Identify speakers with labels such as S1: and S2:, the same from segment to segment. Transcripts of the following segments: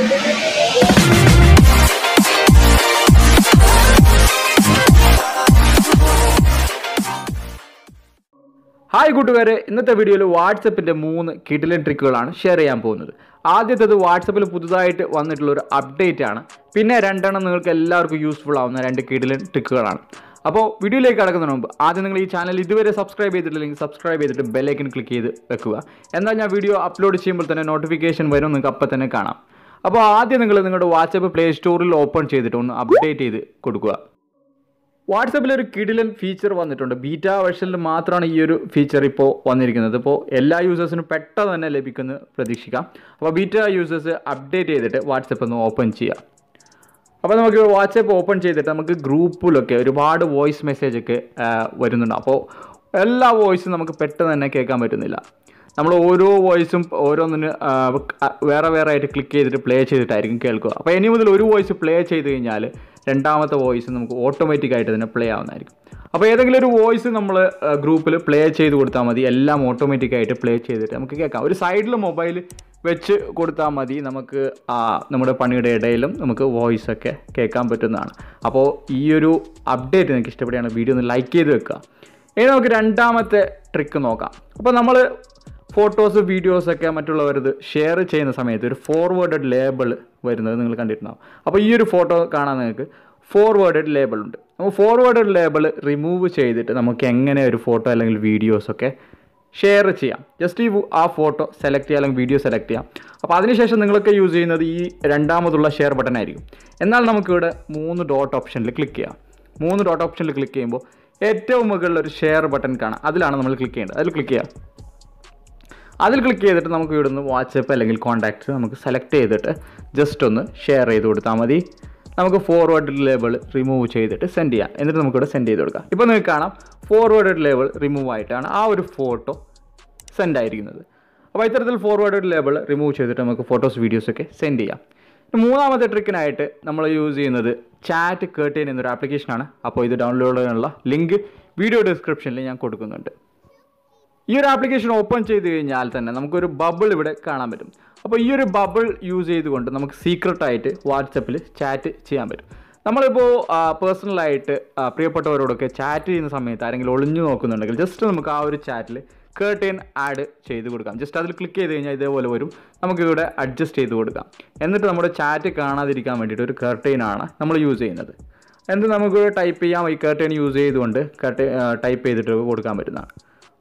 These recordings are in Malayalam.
S1: ഹായ് കൂട്ടുകാരെ ഇന്നത്തെ വീഡിയോയിൽ വാട്സപ്പിന്റെ മൂന്ന് കിഡിലൻ ട്രിക്കുകളാണ് ഷെയർ ചെയ്യാൻ പോകുന്നത്. ആദ്യത്തേത് വാട്സപ്പിൽ പുതുതായിട്ട് വന്നിട്ടുള്ള ഒരു അപ്ഡേറ്റ് ആണ്. പിന്നെ രണ്ടെണ്ണം നിങ്ങൾക്ക് എല്ലാവർക്കും യൂസ്ഫുൾ ആവുന്ന രണ്ട് കിഡിലൻ ട്രിക്കുകളാണ്. അപ്പോൾ വീഡിയോയിലേക്ക് കടക്കുന്നതിന് മുമ്പ് ആദ്യം നിങ്ങൾ ഈ ചാനൽ ഇതുവരെ സബ്സ്ക്രൈബ് ചെയ്തിട്ടില്ലെങ്കിൽ സബ്സ്ക്രൈബ് ചെയ്തിട്ട് ബെല്ലൈക്കൻ ക്ലിക്ക് ചെയ്ത് വെക്കുക. എന്നാൽ ഞാൻ വീഡിയോ അപ്ലോഡ് ചെയ്യുമ്പോൾ തന്നെ നോട്ടിഫിക്കേഷൻ വരും നിങ്ങൾക്ക് അപ്പം തന്നെ കാണാം. അപ്പോൾ ആദ്യം നിങ്ങൾ നിങ്ങളുടെ വാട്സപ്പ് പ്ലേ സ്റ്റോറിൽ ഓപ്പൺ ചെയ്തിട്ട് ഒന്ന് അപ്ഡേറ്റ് ചെയ്ത് കൊടുക്കുക. വാട്സപ്പിൽ ഒരു കിടിലൻ ഫീച്ചർ വന്നിട്ടുണ്ട്. ബീറ്റ വെർഷനിൽ മാത്രമാണ് ഈ ഒരു ഫീച്ചർ ഇപ്പോൾ വന്നിരിക്കുന്നത്. ഇപ്പോൾ എല്ലാ യൂസേഴ്സിനും പെട്ടെന്ന് തന്നെ ലഭിക്കുന്നു പ്രതീക്ഷിക്കാം. അപ്പോൾ ബീറ്റ യൂസേഴ്സ് അപ്ഡേറ്റ് ചെയ്തിട്ട് വാട്സപ്പ് ഒന്ന് ഓപ്പൺ ചെയ്യുക. അപ്പോൾ നമുക്ക് വാട്സപ്പ് ഓപ്പൺ ചെയ്തിട്ട് നമുക്ക് ഗ്രൂപ്പിലൊക്കെ ഒരുപാട് വോയിസ് മെസ്സേജ് ഒക്കെ വരുന്നുണ്ട്. അപ്പോൾ എല്ലാ വോയിസും നമുക്ക് പെട്ടെന്ന് തന്നെ കേൾക്കാൻ പറ്റുന്നില്ല. നമ്മൾ ഓരോ വോയിസും ഓരോന്നിന് വേറെ വേറെ ആയിട്ട് ക്ലിക്ക് ചെയ്തിട്ട് പ്ലേ ചെയ്തിട്ടായിരിക്കും കേൾക്കുക. അപ്പോൾ ഇനി മുതൽ ഒരു വോയിസ് പ്ലേ ചെയ്ത് കഴിഞ്ഞാൽ രണ്ടാമത്തെ വോയിസ് നമുക്ക് ഓട്ടോമാറ്റിക് ആയിട്ട് തന്നെ പ്ലേ ആവുന്നതായിരിക്കും. അപ്പോൾ ഏതെങ്കിലും ഒരു വോയിസ് നമ്മൾ ഗ്രൂപ്പിൽ പ്ലേ ചെയ്ത് കൊടുത്താൽ മതി. എല്ലാം ഓട്ടോമാറ്റിക് ആയിട്ട് പ്ലേ ചെയ്തിട്ട് നമുക്ക് കേൾക്കാം. ഒരു സൈഡിൽ മൊബൈൽ വെച്ച് കൊടുത്താൽ മതി. നമുക്ക് ആ, നമ്മുടെ പണിയുടെ ഇടയിലും നമുക്ക് വോയിസ് ഒക്കെ കേൾക്കാൻ പറ്റുന്നതാണ്. അപ്പോൾ ഈ ഒരു അപ്ഡേറ്റ് നിങ്ങൾക്ക് ഇഷ്ടപ്പെടുകയാണ് വീഡിയോ ഒന്ന് ലൈക്ക് ചെയ്ത് വെക്കുക. ഇനി നമുക്ക് രണ്ടാമത്തെ ട്രിക്ക് നോക്കാം. അപ്പോൾ നമ്മൾ ഫോട്ടോസ് വീഡിയോസ് ഒക്കെ മറ്റുള്ളവരത് ഷെയർ ചെയ്യുന്ന സമയത്ത് ഒരു ഫോർവേഡഡ് ലേബിൾ വരുന്നത് നിങ്ങൾ കണ്ടിട്ടുണ്ടാവും. അപ്പോൾ ഈ ഒരു ഫോട്ടോ കാണാൻ നിങ്ങൾക്ക് ഫോർവേഡഡ് ലേബിൾ ഉണ്ട്. അപ്പോൾ ഫോർവേഡഡ് ലേബിൾ റിമൂവ് ചെയ്തിട്ട് നമുക്ക് എങ്ങനെ ഒരു ഫോട്ടോ അല്ലെങ്കിൽ വീഡിയോസൊക്കെ ഷെയർ ചെയ്യാം. ജസ്റ്റ് ഈ ആ ഫോട്ടോ സെലക്ട് ചെയ്യാം അല്ലെങ്കിൽ വീഡിയോ സെലക്ട് ചെയ്യാം. അപ്പോൾ അതിനുശേഷം നിങ്ങളൊക്കെ യൂസ് ചെയ്യുന്നത് ഈ രണ്ടാമതുള്ള ഷെയർ ബട്ടൺ ആയിരിക്കും. എന്നാൽ നമുക്കിവിടെ മൂന്ന് ഡോട്ട് ഓപ്ഷനിൽ ക്ലിക്ക് ചെയ്യാം. മൂന്ന് ഡോട്ട് ഓപ്ഷനിൽ ക്ലിക്ക് ചെയ്യുമ്പോൾ ഏറ്റവും മുകളിൽ ഒരു ഷെയർ ബട്ടൺ കാണാം. അതിലാണ് നമ്മൾ ക്ലിക്ക് ചെയ്യേണ്ടത്. അതിൽ ക്ലിക്ക് ചെയ്യാം. അതിൽ ക്ലിക്ക് ചെയ്തിട്ട് നമുക്ക് ഇവിടുന്ന് വാട്സപ്പ് അല്ലെങ്കിൽ കോൺടാക്ട്സ് നമുക്ക് സെലക്ട് ചെയ്തിട്ട് ജസ്റ്റ് ഒന്ന് ഷെയർ ചെയ്ത് കൊടുത്താൽ മതി. നമുക്ക് ഫോർവേഡ് ലേബിൾ റിമൂവ് ചെയ്തിട്ട് സെൻഡ് ചെയ്യാം. എന്നിട്ട് നമുക്കിവിടെ സെൻഡ് ചെയ്ത് കൊടുക്കാം. ഇപ്പോൾ നിങ്ങൾക്ക് കാണാം ഫോർവേഡ് ലേബിൾ റിമൂവ് ആയിട്ടാണ് ആ ഒരു ഫോട്ടോ സെൻഡ് ആയിരിക്കുന്നത്. അപ്പോൾ ഇത്തരത്തിൽ ഫോർവേഡ് ലേബിൾ റിമൂവ് ചെയ്തിട്ട് നമുക്ക് ഫോട്ടോസ് വീഡിയോസൊക്കെ സെൻഡ് ചെയ്യാം. മൂന്നാമത്തെ ട്രിക്കിനായിട്ട് നമ്മൾ യൂസ് ചെയ്യുന്നത് ചാറ്റ് കേട്ടേൻ എന്നൊരു ആപ്ലിക്കേഷനാണ് അപ്പോൾ ഇത് ഡൗൺലോഡ് ചെയ്യാനുള്ള ലിങ്ക് വീഡിയോ ഡിസ്ക്രിപ്ഷനിൽ ഞാൻ കൊടുക്കുന്നുണ്ട്. ഈ ഒരു ആപ്ലിക്കേഷൻ ഓപ്പൺ ചെയ്ത് കഴിഞ്ഞാൽ തന്നെ നമുക്കൊരു ബബിൾ ഇവിടെ കാണാൻ പറ്റും. അപ്പോൾ ഈ ഒരു ബബിൾ യൂസ് ചെയ്തുകൊണ്ട് നമുക്ക് സീക്രട്ടായിട്ട് വാട്സപ്പിൽ ചാറ്റ് ചെയ്യാൻ പറ്റും. നമ്മളിപ്പോൾ പേഴ്സണലായിട്ട് പ്രിയപ്പെട്ടവരോടൊക്കെ ചാറ്റ് ചെയ്യുന്ന സമയത്ത് ആരെങ്കിലും ഒളിഞ്ഞു നോക്കുന്നുണ്ടെങ്കിൽ ജസ്റ്റ് നമുക്ക് ആ ഒരു ചാറ്റിൽ കേട്ടേൺ ആഡ് ചെയ്ത് കൊടുക്കാം. ജസ്റ്റ് അതിൽ ക്ലിക്ക് ചെയ്ത് കഴിഞ്ഞാൽ ഇതേപോലെ വരും. നമുക്കിവിടെ അഡ്ജസ്റ്റ് ചെയ്ത് കൊടുക്കാം. എന്നിട്ട് നമ്മുടെ ചാറ്റ് കാണാതിരിക്കാൻ വേണ്ടിയിട്ട് ഒരു കർട്ടൈനാണ് നമ്മൾ യൂസ് ചെയ്യുന്നത്. എന്ത് നമുക്ക് ടൈപ്പ് ചെയ്യാം. ഈ കർട്ടൈൻ യൂസ് ചെയ്തുകൊണ്ട് കർട്ടൈ ടൈപ്പ് ചെയ്തിട്ട് കൊടുക്കാൻ പറ്റുന്നതാണ്.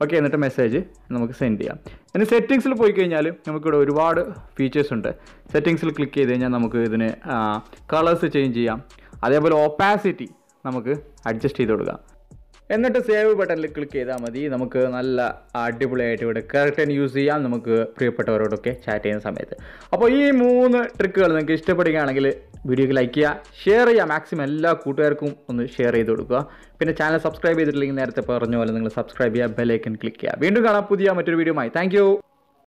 S1: ഓക്കെ എന്നിട്ട് മെസ്സേജ് നമുക്ക് സെൻഡ് ചെയ്യാം. ഇനി സെറ്റിങ്സിൽ പോയി കഴിഞ്ഞാൽ നമുക്കിവിടെ ഒരുപാട് ഫീച്ചേഴ്സ് ഉണ്ട്. സെറ്റിങ്സിൽ ക്ലിക്ക് ചെയ്ത് കഴിഞ്ഞാൽ നമുക്ക് ഇതിന് കളേഴ്സ് ചേഞ്ച് ചെയ്യാം. അതേപോലെ ഓപ്പാസിറ്റി നമുക്ക് അഡ്ജസ്റ്റ് ചെയ്ത് കൊടുക്കാം. എന്നിട്ട് സേവ് ബട്ടണിൽ ക്ലിക്ക് ചെയ്താൽ മതി. നമുക്ക് നല്ല അടിപൊളിയായിട്ട് ഇവിടെ കറക്റ്റ് യൂസ് ചെയ്യാം. നമുക്ക് പ്രിയപ്പെട്ടവരോടൊക്കെ ചാറ്റ് ചെയ്യുന്ന സമയത്ത്. അപ്പോൾ ഈ മൂന്ന് ട്രിക്കുകൾ നിങ്ങൾക്ക് ഇഷ്ടപ്പെടുകയാണെങ്കിൽ വീഡിയോക്ക് ലൈക്ക് ചെയ്യുക ഷെയർ ചെയ്യുക. മാക്സിമം എല്ലാ കൂട്ടുകാർക്കും ഒന്ന് ഷെയർ ചെയ്ത് കൊടുക്കുക. പിന്നെ ചാനൽ സബ്സ്ക്രൈബ് ചെയ്തിട്ടില്ലെങ്കിൽ നേരത്തെ പറഞ്ഞ പോലെ നിങ്ങൾ സബ്സ്ക്രൈബ് ചെയ്യുക ബെലൈക്കൻ ക്ലിക്ക് ചെയ്യുക. വീണ്ടും കാണാം പുതിയ മറ്റൊരു വീഡിയോ ആയി താങ്ക്